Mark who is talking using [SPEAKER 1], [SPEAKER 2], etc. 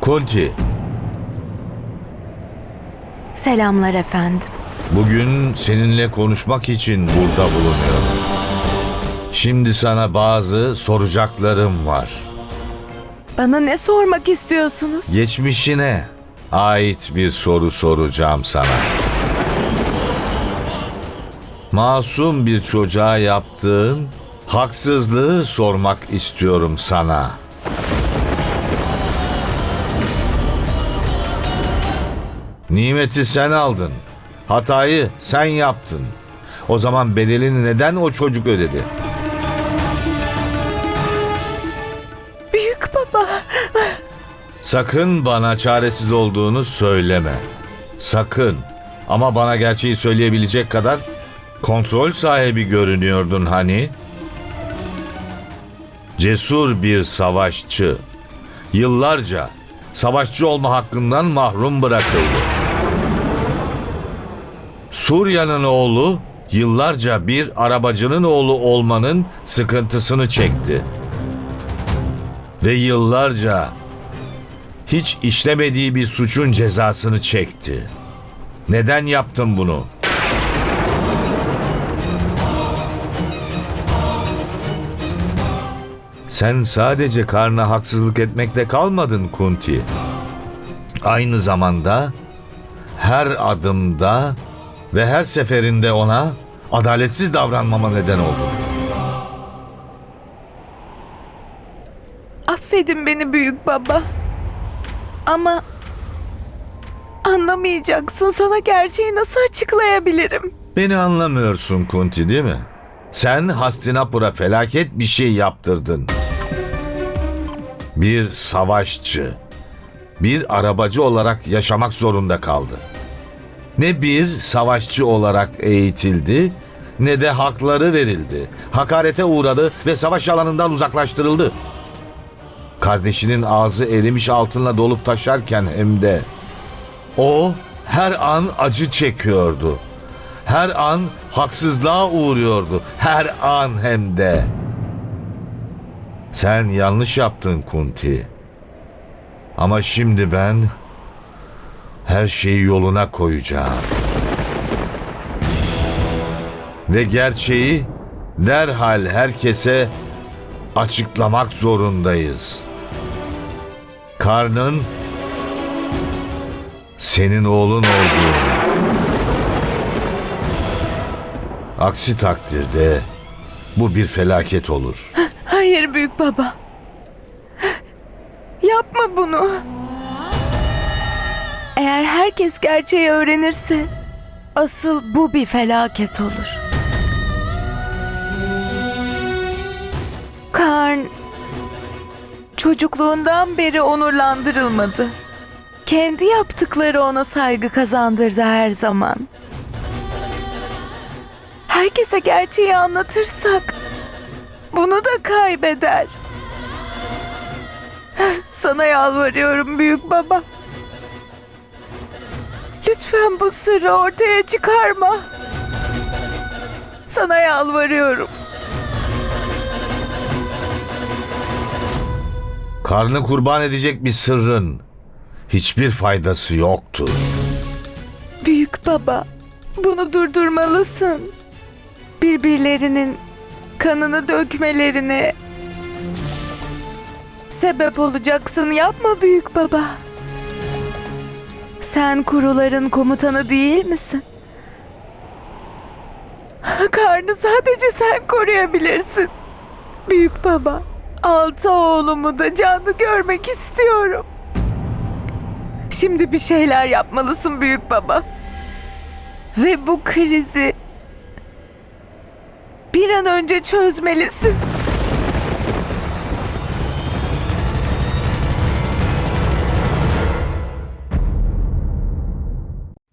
[SPEAKER 1] Kunti,
[SPEAKER 2] Selamlar efendim.
[SPEAKER 1] bugün seninle konuşmak için burada bulunuyorum. Şimdi sana bazı soracaklarım var.
[SPEAKER 2] Bana ne sormak istiyorsunuz?
[SPEAKER 1] Geçmişine ait bir soru soracağım sana. Masum bir çocuğa yaptığın haksızlığı sormak istiyorum sana. Nimeti sen aldın. Hatayı sen yaptın. O zaman bedelini neden o çocuk ödedi?
[SPEAKER 2] Büyük baba.
[SPEAKER 1] Sakın bana çaresiz olduğunu söyleme. Sakın. Ama bana gerçeği söyleyebilecek kadar kontrol sahibi görünüyordun hani. Cesur bir savaşçı. Yıllarca savaşçı olma hakkından mahrum bırakıldı. Surya'nın oğlu yıllarca bir arabacının oğlu olmanın sıkıntısını çekti. Ve yıllarca hiç işlemediği bir suçun cezasını çekti. Neden yaptın bunu? Sen sadece karna haksızlık etmekle kalmadın Kunti. Aynı zamanda her adımda ve her seferinde ona adaletsiz davranmama neden oldun.
[SPEAKER 2] Affedin beni büyük baba. Ama anlamayacaksın. Sana gerçeği nasıl açıklayabilirim?
[SPEAKER 1] Beni anlamıyorsun Kunti değil mi? Sen Hastinapur'a felaket bir şey yaptırdın. Bir savaşçı, bir arabacı olarak yaşamak zorunda kaldı. Ne bir savaşçı olarak eğitildi, ne de hakları verildi. Hakarete uğradı ve savaş alanından uzaklaştırıldı. Kardeşinin ağzı erimiş altınla dolup taşarken hem de o her an acı çekiyordu. Her an haksızlığa uğruyordu. Her an hem de. Sen yanlış yaptın Kunti. Ama şimdi ben her şeyi yoluna koyacağım. Ve gerçeği derhal herkese açıklamak zorundayız. Karnın senin oğlun olduğunu. Aksi takdirde bu bir felaket olur.
[SPEAKER 2] Hayır büyük baba. Yapma bunu. Eğer herkes gerçeği öğrenirse asıl bu bir felaket olur. Karn çocukluğundan beri onurlandırılmadı. Kendi yaptıkları ona saygı kazandırdı her zaman. Herkese gerçeği anlatırsak bunu da kaybeder. Sana yalvarıyorum büyük baba. Lütfen bu sırrı ortaya çıkarma. Sana yalvarıyorum.
[SPEAKER 1] Karnı kurban edecek bir sırrın hiçbir faydası yoktur.
[SPEAKER 2] Büyük baba, bunu durdurmalısın. Birbirlerinin kanını dökmelerine sebep olacaksın. Yapma büyük baba. Sen kuruların komutanı değil misin? Karnı sadece sen koruyabilirsin. Büyük baba, altı oğlumu da canlı görmek istiyorum. Şimdi bir şeyler yapmalısın büyük baba. Ve bu krizi bir an önce çözmelisin.